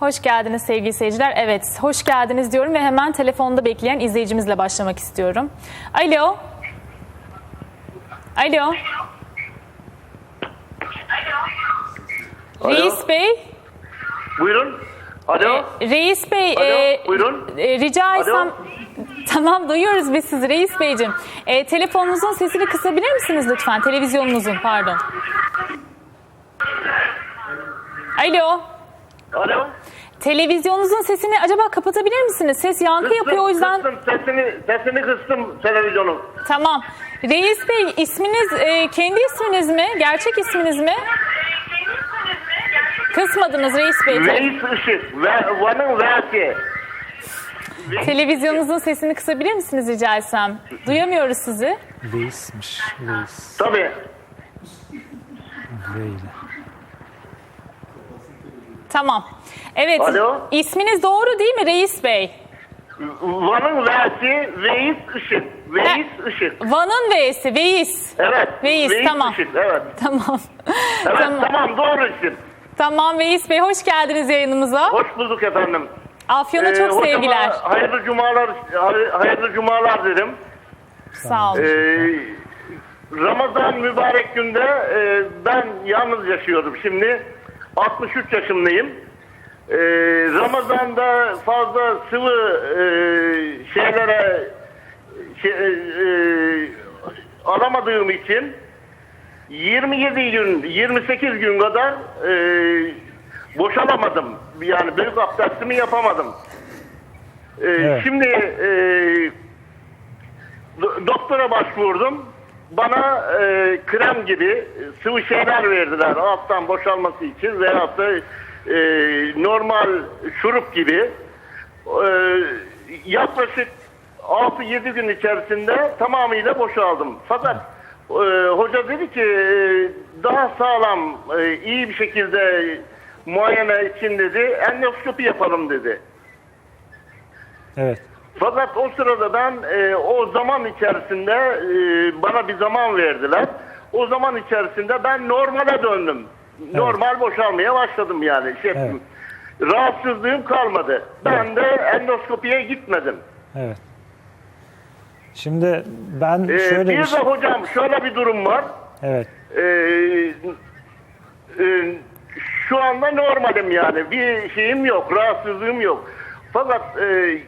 Hoş geldiniz sevgili seyirciler. Evet, hoş geldiniz diyorum ve hemen telefonda bekleyen izleyicimizle başlamak istiyorum. Alo. Alo. Alo. Reis Bey. Buyurun. Alo. Reis Bey, Alo, e, buyurun. e, rica etsem... Alo. Tamam duyuyoruz biz sizi Reis Beyciğim. E, telefonunuzun sesini kısabilir misiniz lütfen? Televizyonunuzun pardon. Alo. Alo. Televizyonunuzun sesini acaba kapatabilir misiniz? Ses yankı yapıyor o yüzden. Kıstım, sesini, sesini kıstım televizyonun. Tamam. Reis Bey isminiz e, kendi isminiz mi? Gerçek isminiz mi? Kısmadınız Reis Bey. Reis Işık. Ve, Van'ın V'si. Televizyonunuzun sesini kısabilir misiniz rica etsem? Duyamıyoruz sizi. Reismiş. Reis. Tabii. İle. Tamam. Evet. Alo. İsminiz doğru değil mi Reis Bey? Van'ın V'si Reis Işık. Reis Işık. Van'ın V'si, Veys. Evet. Veys, Reis tamam. Işık. Evet. Tamam. Evet tamam. tamam, doğru isim. Tamam Veys Bey hoş geldiniz yayınımıza. Hoş bulduk efendim. Afyon'a Ee, çok hocama sevgiler. Hayırlı cumalar, hay- hayırlı cumalar dedim. Sağ olun. Ee, Ramazan mübarek günde e, ben yalnız yaşıyorum şimdi. 63 yaşındayım. Ee, Ramazan'da fazla sıvı e, şeylere şey, e, e, alamadığım için 27 gün, 28 gün kadar e, boşalamadım. Yani büyük abdestimi yapamadım. Ee, Evet. Şimdi e, do- doktora başvurdum. Bana e, krem gibi e, sıvı şeyler verdiler alttan boşalması için veyahut da e, normal şurup gibi. E, yaklaşık 6-7 gün içerisinde tamamıyla boşaldım. Fakat e, hoca dedi ki e, daha sağlam, e, iyi bir şekilde muayene için dedi endoskopi yapalım dedi. Evet. Fakat o sırada ben e, o zaman içerisinde e, bana bir zaman verdiler. O zaman içerisinde ben normale döndüm. Normal boşalmaya başladım yani. Şey, Evet. Rahatsızlığım kalmadı. Ben de endoskopiye gitmedim. Evet. Şimdi ben E, şöyle bir bir de şey... hocam şöyle bir durum var. Evet. E, e, şu anda normalim yani. Bir şeyim yok, rahatsızlığım yok. Fakat e,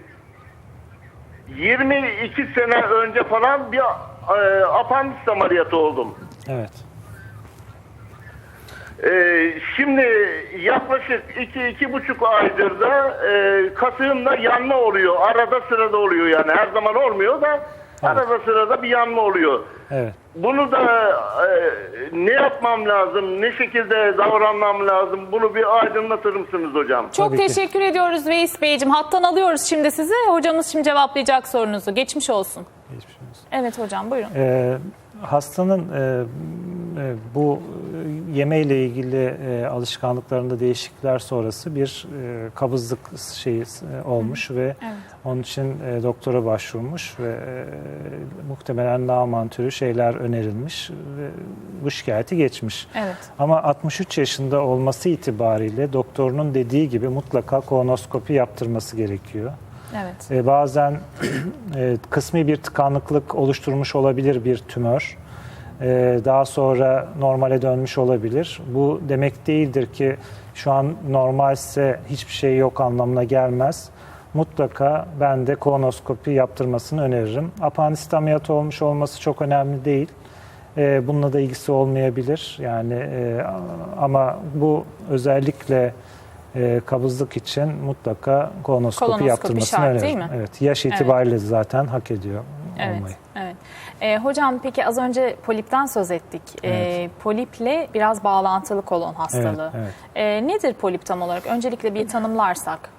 22 sene önce falan bir e, apandis ameliyatı oldum. Evet. E, şimdi yaklaşık 2-2,5 aydır da e, kasığımda yanma oluyor. Arada sırada oluyor yani. Her zaman olmuyor da arada sırada bir yanma oluyor. Evet. Bunu da e, ne yapmam lazım, ne şekilde davranmam lazım bunu bir aydınlatır mısınız hocam? Çok tabii ki. teşekkür ediyoruz Veys Beyciğim. Hattan alıyoruz şimdi sizi. Hocamız şimdi cevaplayacak sorunuzu. Geçmiş olsun. Geçmiş olsun. Evet hocam buyurun. Ee, hastanın e, e, bu e, yemeğiyle ilgili e, alışkanlıklarında değişiklikler sonrası bir e, kabızlık şeyi e, olmuş ve onun için e, doktora başvurmuş ve e, muhtemelen lağman türü şeyler önerilmiş ve bu şikayeti geçmiş. Evet. Ama 63 yaşında olması itibariyle doktorunun dediği gibi mutlaka kolonoskopi yaptırması gerekiyor. Evet. E, bazen e, kısmi bir tıkanıklık oluşturmuş olabilir bir tümör. E, daha sonra normale dönmüş olabilir. Bu demek değildir ki şu an normalse hiçbir şey yok anlamına gelmez. Mutlaka ben de kolonoskopi yaptırmasını öneririm. Apandisit ameliyatı olmuş olması çok önemli değil. E, bununla da ilgisi olmayabilir. Yani e, ama bu özellikle e, kabızlık için mutlaka kolonoskopi, Kolonoskopi yaptırmasını şart, öneririm. değil mi? Evet, yaş itibariyle zaten hak ediyor Evet. olmayı. Evet. Ee, hocam peki az önce polipten söz ettik. Ee, poliple biraz bağlantılı kolon hastalığı. Evet, Ee, nedir polip tam olarak? Öncelikle bir tanımlarsak.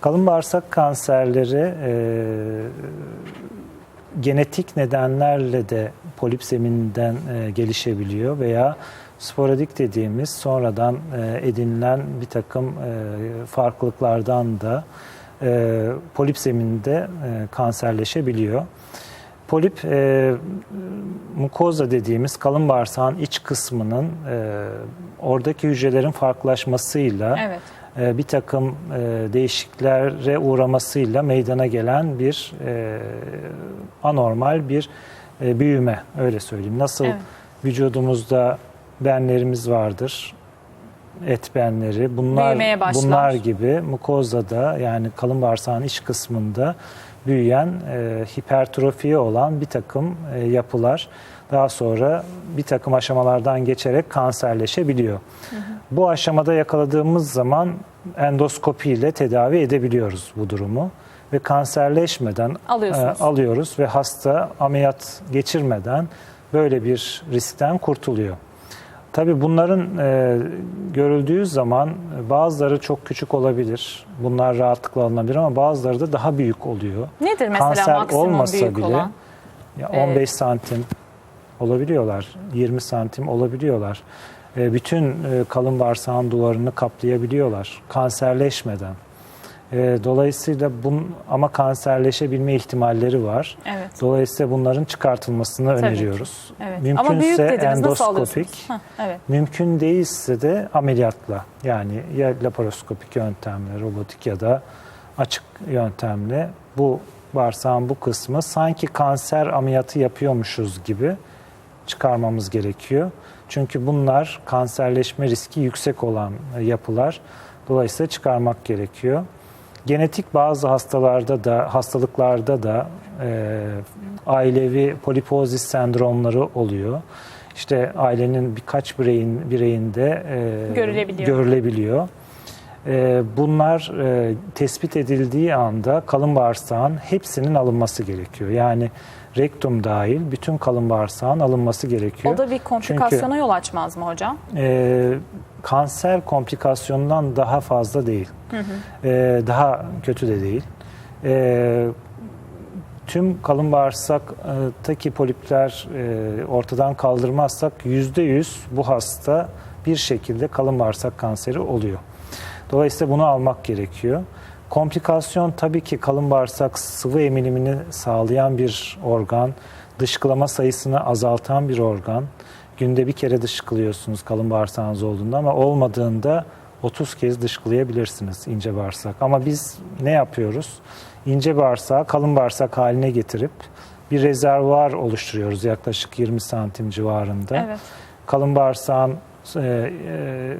Kalın bağırsak kanserleri e, genetik nedenlerle de polip zemininden e, gelişebiliyor veya sporadik dediğimiz sonradan e, edinilen bir takım e, farklılıklardan da e, polip zemininde e, kanserleşebiliyor. Polip e, mukoza dediğimiz kalın bağırsağın iç kısmının e, oradaki hücrelerin farklılaşmasıyla Evet. E, bir takım e, değişikliklere uğramasıyla meydana gelen bir e, anormal bir e, büyüme öyle söyleyeyim. Nasıl Evet. vücudumuzda benlerimiz vardır, et benleri. Bunlar bunlar gibi mukozada yani kalın bağırsağın iç kısmında büyüyen e, hipertrofiye olan bir takım e, yapılar daha sonra bir takım aşamalardan geçerek kanserleşebiliyor. Bu aşamada yakaladığımız zaman endoskopi ile tedavi edebiliyoruz bu durumu ve kanserleşmeden e, alıyoruz ve hasta ameliyat geçirmeden böyle bir riskten kurtuluyor. Tabii bunların e, görüldüğü zaman bazıları çok küçük olabilir. Bunlar rahatlıkla alınabilir ama bazıları da daha büyük oluyor. Nedir mesela Kanser maksimum olmasa büyük bile olan? ya Evet. 15 santim olabiliyorlar, 20 santim olabiliyorlar. E, bütün e, kalın bağırsağın duvarını kaplayabiliyorlar kanserleşmeden. E, dolayısıyla bun ama kanserleşebilme ihtimalleri var. Evet. Dolayısıyla bunların çıkartılmasını Tabii ki. öneriyoruz. Evet. Mümkünse Ama büyük dediniz endoskopik? Heh, evet. Mümkün değilse de ameliyatla yani ya laparoskopik yöntemle, robotik ya da açık yöntemle bu bağırsağın bu kısmı sanki kanser ameliyatı yapıyormuşuz gibi çıkarmamız gerekiyor. Çünkü bunlar kanserleşme riski yüksek olan e, yapılar. Dolayısıyla çıkarmak gerekiyor. Genetik bazı hastalarda da hastalıklarda da e, ailevi polipozis sendromları oluyor. İşte ailenin birkaç bireyin bireyinde e, Görülebiliyor. görülebiliyor. E, bunlar e, tespit edildiği anda kalın bağırsağın hepsinin alınması gerekiyor. Yani rektum dahil bütün kalın bağırsağın alınması gerekiyor. O da bir komplikasyona yol açmaz mı hocam? e, kanser komplikasyonundan daha fazla değil. E, daha kötü de değil. E, tüm kalın bağırsaktaki polipler e, ortadan kaldırmazsak yüzde yüz bu hasta bir şekilde kalın bağırsak kanseri oluyor. Dolayısıyla bunu almak gerekiyor. Komplikasyon tabii ki kalın bağırsak sıvı emilimini sağlayan bir organ, dışkılama sayısını azaltan bir organ. Günde bir kere dışkılıyorsunuz kalın bağırsağınız olduğunda ama olmadığında 30 kez dışkılayabilirsiniz ince bağırsak. Ama biz ne yapıyoruz? İnce bağırsağı kalın bağırsak haline getirip bir rezervuar oluşturuyoruz yaklaşık 20 santim civarında. Evet. Kalın bağırsağın e, e,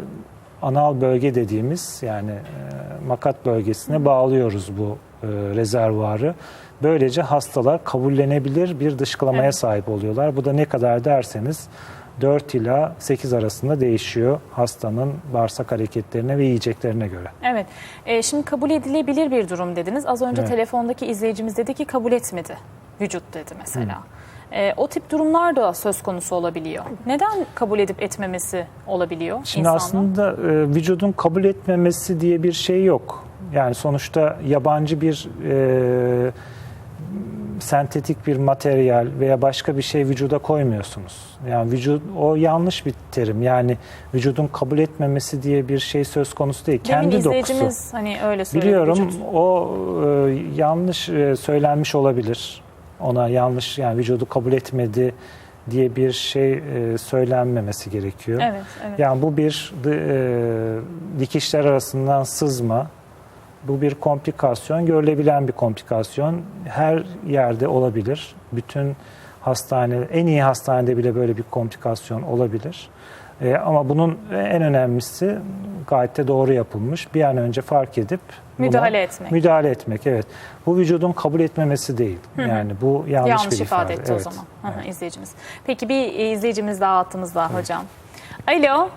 anal bölge dediğimiz yani e, makat bölgesine bağlıyoruz bu e, rezervuarı. Böylece hastalar kabullenebilir bir dışkılamaya Evet. sahip oluyorlar. Bu da ne kadar derseniz 4 ila 8 arasında değişiyor hastanın bağırsak hareketlerine ve yiyeceklerine göre. Evet. Ee, şimdi kabul edilebilir bir durum dediniz. Az önce Evet. telefondaki izleyicimiz dedi ki kabul etmedi. Vücut dedi mesela. Ee, o tip durumlar da söz konusu olabiliyor. Neden kabul edip etmemesi olabiliyor Şimdi insanda? aslında e, vücudun kabul etmemesi diye bir şey yok. Yani sonuçta yabancı bir e, sentetik bir materyal veya başka bir şey vücuda koymuyorsunuz. Yani vücut o yanlış bir terim. Yani vücudun kabul etmemesi diye bir şey söz konusu değil. Demin Kendi dokusu. hani öyle söyledi. Biliyorum vücut. o e, yanlış e, söylenmiş olabilir. Ona yanlış yani vücudu kabul etmedi diye bir şey e, söylenmemesi gerekiyor. Evet, evet. Yani bu bir e, dikişler arasından sızma. Bu bir komplikasyon, görülebilen bir komplikasyon. Her yerde olabilir. Bütün hastane, en iyi hastanede bile böyle bir komplikasyon olabilir. E, ama bunun en önemlisi gayet de doğru yapılmış. Bir an önce fark edip Müdahale etmek. Müdahale etmek, evet. Bu vücudun kabul etmemesi değil. Yani bu yanlış, Yanlış bir ifade, ifade. etti evet. o zaman Hı hı, izleyicimiz. Peki bir e, izleyicimiz daha hattımızda hocam. Alo.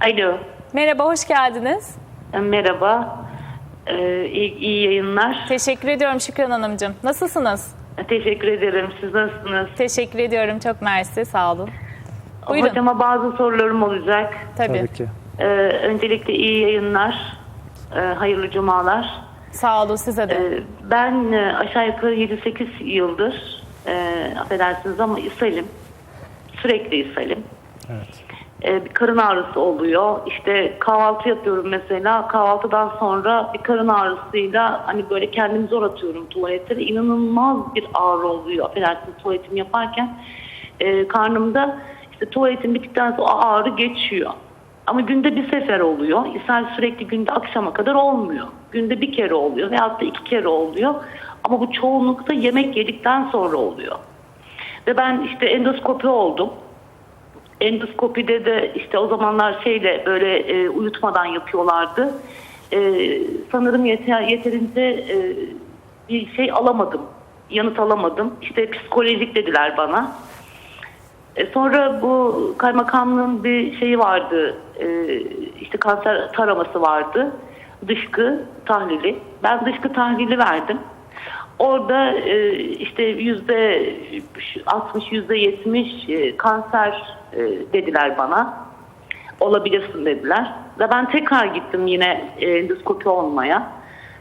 Alo, Merhaba, hoş geldiniz. merhaba. Ee, iyi, iyi yayınlar. Teşekkür ediyorum Şükran Hanımcığım. Nasılsınız? Teşekkür ederim. Siz nasılsınız? Teşekkür ediyorum. Çok mersi. Sağ olun. Buyurun. Hocama bazı sorularım olacak. Tabii. Tabii ki. Ee, öncelikle iyi yayınlar. Ee, hayırlı cumalar. Sağ olun size de. Ee, ben e, aşağı yukarı 7-8 yıldır, e, affedersiniz ama ishalim. Sürekli ishalim. Evet. Ee, bir karın ağrısı oluyor. İşte kahvaltı yapıyorum mesela. Kahvaltıdan sonra bir karın ağrısıyla hani böyle kendimi zor atıyorum tuvalete. ve İnanılmaz bir ağrı oluyor. Affedersiniz tuvaletimi yaparken. Ee, karnımda işte tuvaletim bittikten sonra ağrı geçiyor. Ama günde bir sefer oluyor. İshal sürekli günde akşama kadar olmuyor. Günde bir kere oluyor veyahut da iki kere oluyor. Ama bu çoğunlukta yemek yedikten sonra oluyor. Ve ben işte endoskopi oldum. Endoskopide de işte o zamanlar şeyle böyle e, uyutmadan yapıyorlardı. E, sanırım yeter, yeterince e, bir şey alamadım. Yanıt alamadım. İşte psikolojik dediler bana. E, sonra bu kaymakamlığın bir şeyi vardı. E, işte kanser taraması vardı. Dışkı tahlili. Ben dışkı tahlili verdim. Orada e, işte yüzde 60 yüzde 70 e, kanser dediler bana. Olabilirsin dediler. Ve ben tekrar gittim yine endoskopi olmaya.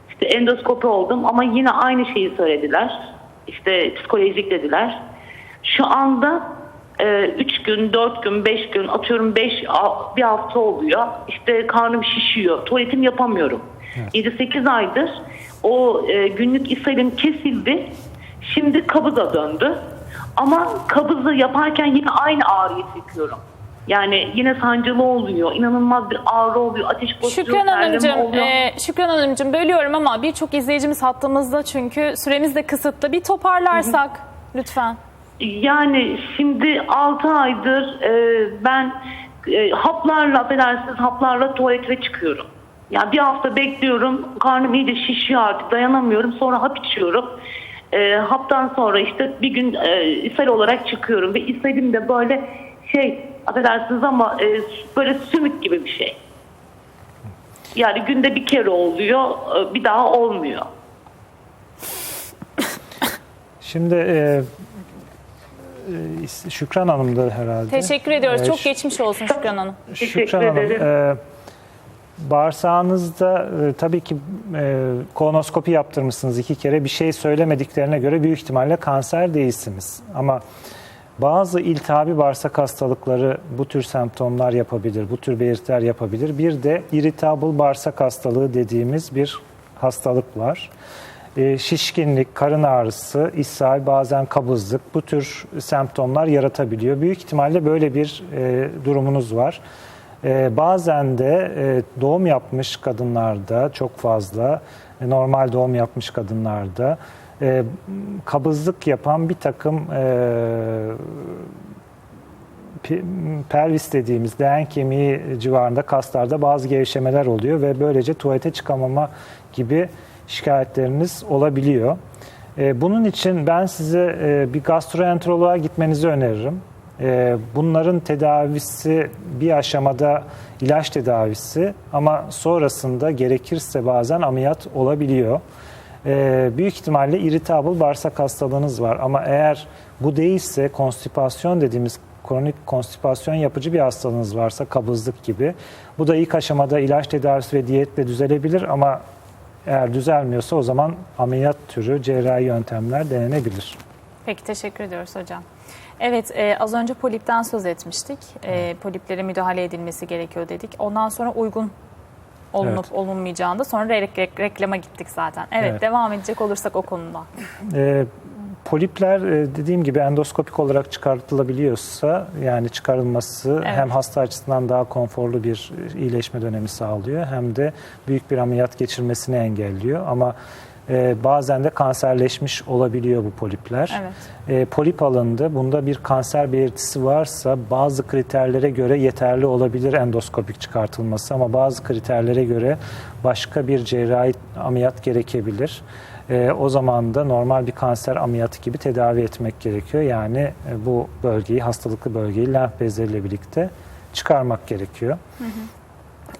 İşte endoskopi oldum ama yine aynı şeyi söylediler. İşte psikolojik dediler. Şu anda 3 gün, 4 gün, 5 gün atıyorum 5 bir hafta oluyor. İşte karnım şişiyor. Tuvaletim yapamıyorum. 7-8 aydır o e, günlük ishalim kesildi. Şimdi kabıza döndü. Ama kabızı yaparken yine aynı ağrıyı çekiyorum. Yani yine sancılı oluyor. inanılmaz bir ağrı oluyor. Ateş basıyor. Şükran Hanımcığım, e, Şükran Hanımcığım bölüyorum ama birçok izleyicimiz hattımızda çünkü süremiz de kısıtlı. Bir toparlarsak lütfen. Yani şimdi 6 aydır e, ben e, haplarla affedersiniz haplarla tuvalete çıkıyorum. Yani bir hafta bekliyorum. Karnım iyice şişiyor artık dayanamıyorum. Sonra hap içiyorum. E, haptan sonra işte bir gün e, ishal olarak çıkıyorum. Ve ishalim de böyle şey affedersiniz ama e, böyle sümük gibi bir şey. Yani günde bir kere oluyor. e, Bir daha olmuyor. Şimdi e, Şükran Hanım da herhalde. Teşekkür ediyoruz. E, Çok geçmiş olsun Şükran Hanım. Şükran Hanım, e, bağırsağınızda e, tabii ki e, kolonoskopi yaptırmışsınız iki kere. Bir şey söylemediklerine göre büyük ihtimalle kanser değilsiniz. Ama bazı iltihabi bağırsak hastalıkları bu tür semptomlar yapabilir, bu tür belirtiler yapabilir. Bir de irritable bağırsak hastalığı dediğimiz bir hastalık var. E, şişkinlik, karın ağrısı, ishal, bazen kabızlık bu tür semptomlar yaratabiliyor. Büyük ihtimalle böyle bir e, durumunuz var. E, bazen de e, doğum yapmış kadınlarda çok fazla, e, normal doğum yapmış kadınlarda kabızlık yapan bir takım pe- pelvis dediğimiz leğen kemiği civarında kaslarda bazı gevşemeler oluyor ve böylece tuvalete çıkamama gibi şikayetleriniz olabiliyor. E, Bunun için ben size e, bir gastroenteroloğa gitmenizi öneririm. E, Bunların tedavisi bir aşamada ilaç tedavisi ama sonrasında gerekirse bazen ameliyat olabiliyor. Büyük ihtimalle irritable bağırsak hastalığınız var ama eğer bu değilse konstipasyon dediğimiz kronik konstipasyon yapıcı bir hastalığınız varsa kabızlık gibi bu da ilk aşamada ilaç tedavisi ve diyetle düzelebilir ama eğer düzelmiyorsa o zaman ameliyat türü cerrahi yöntemler denenebilir. Peki teşekkür ediyoruz hocam. Evet e, az önce polipten söz etmiştik. E, poliplere müdahale edilmesi gerekiyor dedik. Ondan sonra uygun olunup Evet. olunmayacağında sonra re- re- reklama gittik zaten. Evet, Evet. devam edecek olursak o konuda. Ee, polipler e, dediğim gibi endoskopik olarak çıkartılabiliyorsa yani çıkarılması Evet. hem hasta açısından daha konforlu bir iyileşme dönemi sağlıyor hem de büyük bir ameliyat geçirmesini engelliyor ama e, bazen de kanserleşmiş olabiliyor bu polipler. Evet. E, polip alındı. Bunda bir kanser belirtisi varsa bazı kriterlere göre yeterli olabilir endoskopik çıkartılması ama bazı kriterlere göre başka bir cerrahi ameliyat gerekebilir. E, o zaman da normal bir kanser ameliyatı gibi tedavi etmek gerekiyor. Yani e, bu bölgeyi, hastalıklı bölgeyi lenf bezleriyle birlikte çıkarmak gerekiyor.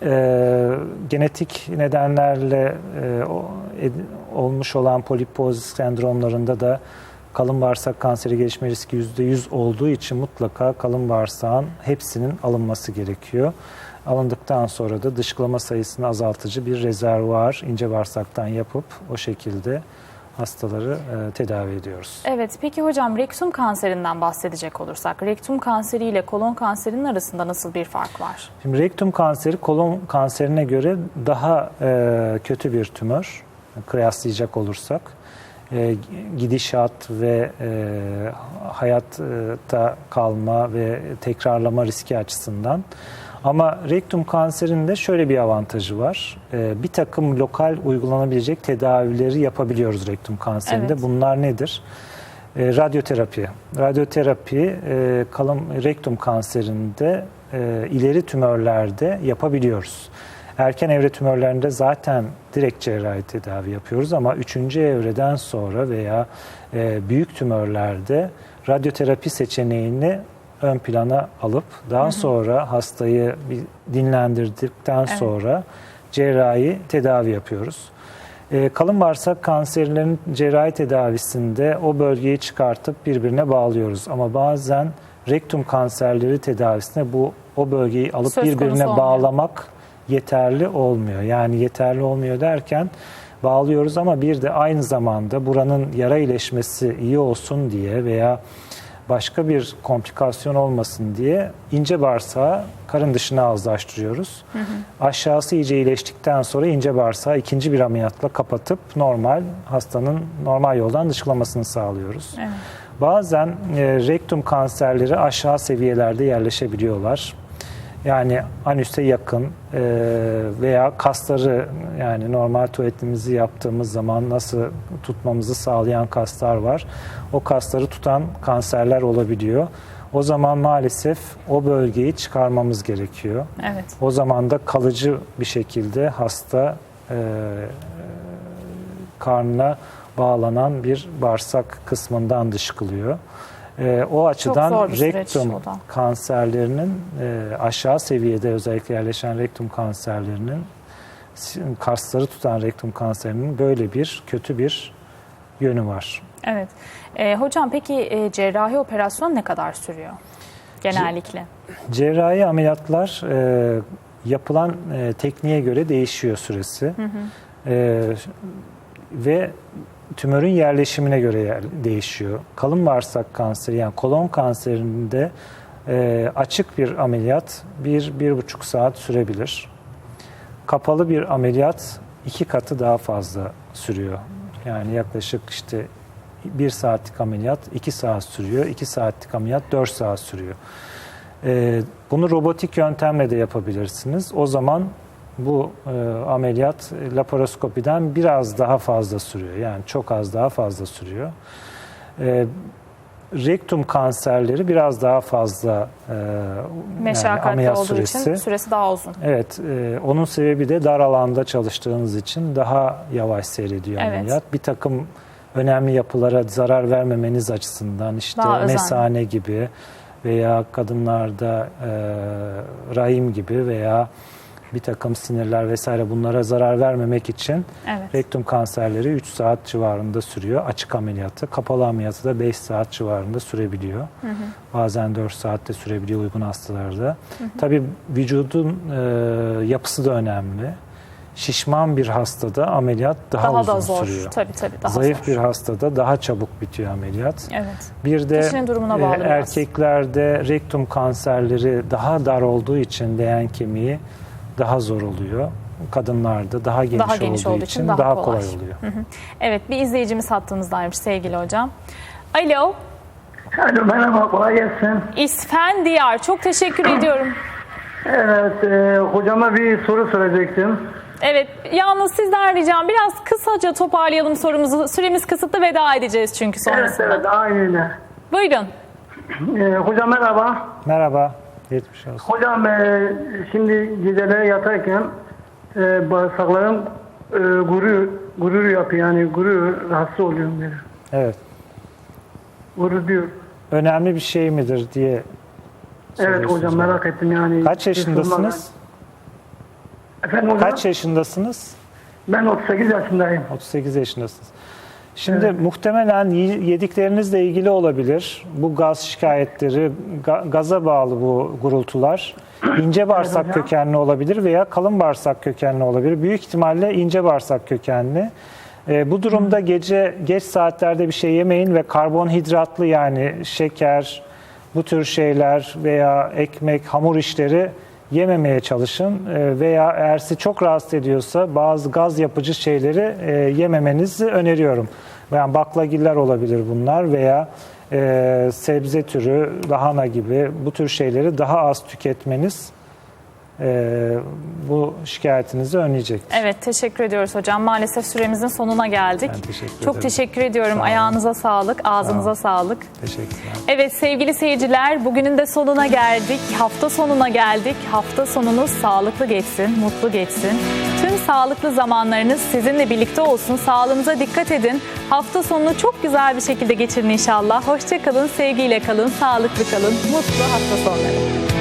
E, genetik nedenlerle e, o- ed- olmuş olan polipoz sendromlarında da kalın bağırsak kanseri gelişme riski %100 olduğu için mutlaka kalın bağırsağın hepsinin alınması gerekiyor. Alındıktan sonra da dışkılama sayısını azaltıcı bir rezervuar ince bağırsaktan yapıp o şekilde hastaları e, tedavi ediyoruz. Evet peki hocam rektum kanserinden bahsedecek olursak rektum kanseri ile kolon kanserinin arasında nasıl bir fark var? Şimdi rektum kanseri kolon kanserine göre daha e, kötü bir tümör kıyaslayacak olursak. E, gidişat ve e, hayatta kalma ve tekrarlama riski açısından. Ama rektum kanserinde şöyle bir avantajı var. Ee, bir takım lokal uygulanabilecek tedavileri yapabiliyoruz rektum kanserinde. Evet. Bunlar nedir? Ee, radyoterapi. Radyoterapi e, kalın rektum kanserinde e, ileri tümörlerde yapabiliyoruz. Erken evre tümörlerinde zaten direkt cerrahi tedavi yapıyoruz ama üçüncü evreden sonra veya e, büyük tümörlerde radyoterapi seçeneğini ön plana alıp daha sonra hastayı bir dinlendirdikten Evet. sonra cerrahi tedavi yapıyoruz. E, kalın bağırsak kanserlerinin cerrahi tedavisinde o bölgeyi çıkartıp birbirine bağlıyoruz. Ama bazen rektum kanserleri tedavisinde bu o bölgeyi alıp Söz birbirine olmuyor. bağlamak yeterli olmuyor. Yani yeterli olmuyor derken bağlıyoruz ama bir de aynı zamanda buranın yara iyileşmesi iyi olsun diye veya başka bir komplikasyon olmasın diye ince bağırsağı karın dışına ağızlaştırıyoruz. Aşağısı iyice iyileştikten sonra ince bağırsağı ikinci bir ameliyatla kapatıp normal hastanın normal yoldan dışkılamasını sağlıyoruz. Evet. Bazen e, rektum kanserleri aşağı seviyelerde yerleşebiliyorlar. Yani anüse yakın e, veya kasları yani normal tuvaletimizi yaptığımız zaman nasıl tutmamızı sağlayan kaslar var. O kasları tutan kanserler olabiliyor. O zaman maalesef o bölgeyi çıkarmamız gerekiyor. Evet. O zaman da kalıcı bir şekilde hasta e, karnına bağlanan bir bağırsak kısmından dışkılıyor. E, o açıdan rektum kanserlerinin e, aşağı seviyede özellikle yerleşen rektum kanserlerinin kasları tutan rektum kanserinin böyle bir kötü bir yönü var. Evet. Ee, hocam peki e, cerrahi operasyon ne kadar sürüyor? Genellikle. Cerrahi ameliyatlar e, yapılan e, tekniğe göre değişiyor süresi. E, ve tümörün yerleşimine göre yer, değişiyor. Kalın bağırsak kanseri yani kolon kanserinde e, açık bir ameliyat bir, bir buçuk saat sürebilir. Kapalı bir ameliyat iki katı daha fazla sürüyor. Yani yaklaşık işte bir saatlik ameliyat iki saat sürüyor. iki saatlik ameliyat dört saat sürüyor. Ee, bunu robotik yöntemle de yapabilirsiniz. O zaman bu e, ameliyat e, laparoskopiden biraz daha fazla sürüyor. Yani çok az daha fazla sürüyor. Ee, rektum kanserleri biraz daha fazla e, yani Meşakkatli ameliyat olduğu süresi. için süresi daha uzun. Evet, e, onun sebebi de dar alanda çalıştığınız için daha yavaş seyrediyor Evet. ameliyat. Bir takım önemli yapılara zarar vermemeniz açısından işte Daha özenli. mesane gibi veya kadınlarda e, rahim gibi veya bir takım sinirler vesaire bunlara zarar vermemek için Evet. rektum kanserleri 3 saat civarında sürüyor. Açık ameliyatı, kapalı ameliyatı da 5 saat civarında sürebiliyor. Bazen 4 saatte sürebiliyor uygun hastalarda. Tabii vücudun e, yapısı da önemli. Şişman bir hastada ameliyat daha, Daha, uzun da zor. sürüyor. Tabii tabii daha Zayıf zor. bir hastada daha çabuk bitiyor ameliyat. Evet. Bir de Kişinin durumuna e, biraz. erkeklerde rektum kanserleri daha dar olduğu için leğen kemiği daha zor oluyor. Kadınlarda daha geniş, Daha geniş olduğu, olduğu için için daha daha, kolay. kolay oluyor. Evet bir izleyicimiz hattımızdaymış sevgili hocam. Alo. Alo merhaba kolay gelsin. İsfendiyar. Çok teşekkür ediyorum. Evet e, hocama bir soru soracaktım. Evet, yalnız sizden ricam biraz kısaca toparlayalım sorumuzu. Süremiz kısıtlı veda edeceğiz çünkü Evet sonrasında. evet aynı öyle. Buyurun. E, hocam merhaba. Merhaba. Geçmiş olsun. Hocam e, şimdi geceleri yatarken e, bağırsaklarım e, gurur, gurur yapıyor yani gurur rahatsız oluyorum böyle. Evet. Gurur diyor. Önemli bir şey midir diye Evet hocam bana. merak ettim yani. Kaç yaşındasınız? Efendim hocam? Kaç yaşındasınız? Ben 38 yaşındayım. 38 yaşındasınız. Şimdi muhtemelen y- yediklerinizle ilgili olabilir. Bu gaz şikayetleri, ga- gaza bağlı bu gurultular. İnce bağırsak kökenli olabilir veya kalın bağırsak kökenli olabilir. Büyük ihtimalle ince bağırsak kökenli. Ee, bu durumda gece geç saatlerde bir şey yemeyin ve karbonhidratlı yani şeker, bu tür şeyler veya ekmek, hamur işleri yememeye çalışın Ee, veya eğer sizi çok rahatsız ediyorsa bazı gaz yapıcı şeyleri e, yememenizi öneriyorum. Yani baklagiller olabilir bunlar veya e, sebze türü, lahana gibi bu tür şeyleri daha az tüketmeniz e, bu şikayetinizi önleyecektir. Evet teşekkür ediyoruz hocam. Maalesef süremizin sonuna geldik. Ben teşekkür Çok ederim. teşekkür ediyorum. Sağ. Ayağınıza sağlık, ağzınıza sağlık. Teşekkürler. Evet sevgili seyirciler bugünün de sonuna geldik. Hafta sonuna geldik. Hafta sonunuz sağlıklı geçsin, mutlu geçsin. Tüm sağlıklı zamanlarınız sizinle birlikte olsun. Sağlığınıza dikkat edin. Hafta sonunu çok güzel bir şekilde geçirin inşallah. Hoşça kalın, sevgiyle kalın, sağlıklı kalın. Mutlu hafta sonları.